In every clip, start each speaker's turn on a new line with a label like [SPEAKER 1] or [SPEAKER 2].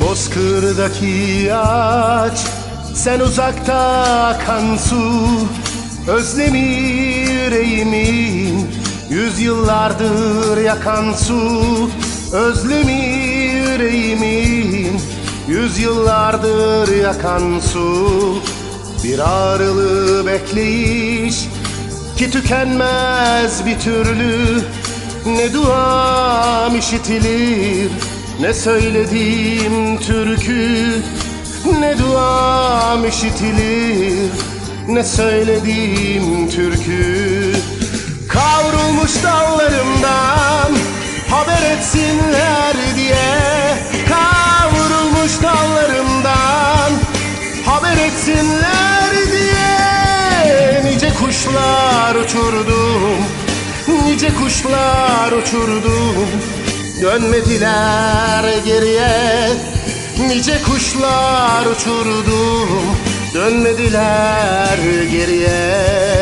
[SPEAKER 1] Bozkırdaki ağaç Sen uzakta akan su. Özlemi yüreğimin Yüzyıllardır yakan su. Özlemi yüreğimin Yüzyıllardır yakan su. Bir ağrılı bekleyiş Ki tükenmez bir türlü. Ne duam işitilir Ne söylediğim türkü Ne duam işitilir. Ne söylediğim türkü Kavrulmuş dallarımdan Haber etsinler diye. Kavrulmuş dallarımdan Haber etsinler diye. Nice kuşlar uçurdum Nice kuşlar uçurdum Dönmediler geriye. Nice kuşlar uçurdum Dönmediler geriye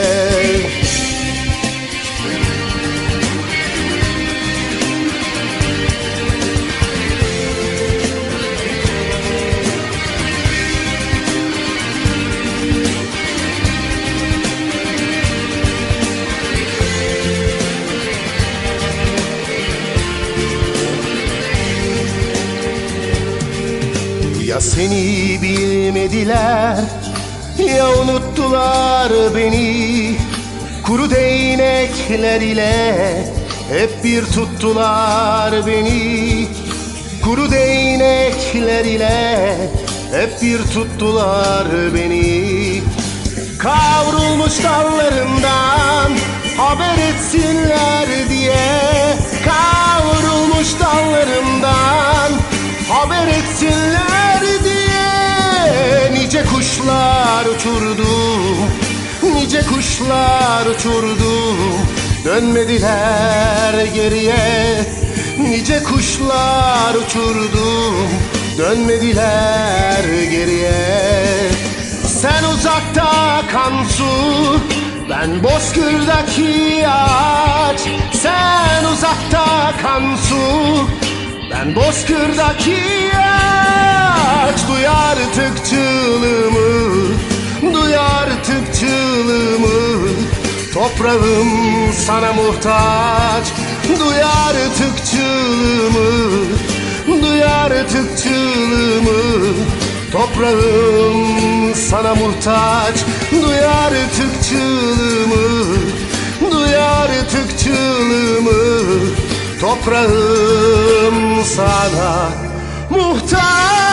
[SPEAKER 1] Ya seni bilmediler Ya unuttular beni. Kuru değnekler ile Hep bir tuttular beni. Kuru değnekler ile Hep bir tuttular beni. Kavrulmuş dallarından Haber etsinler diye. Kavrulmuş dallarından Haber etsinler kuşlar uçurdum Nice kuşlar uçurdum Dönmediler geriye. Nice kuşlar uçurdum Dönmediler geriye. Sen uzakta akan su Ben bozkırdaki ağaç. Sen uzakta akan su ben bozkırdaki ağaç. Duy artık çığlığımı Toprağım sana muhtaç. Duy artık çığlığımı Duy artık çığlığımı Toprağım sana muhtaç. Duy artık çığlığımı Duy artık çığlığımı Toprağım sana muhtaç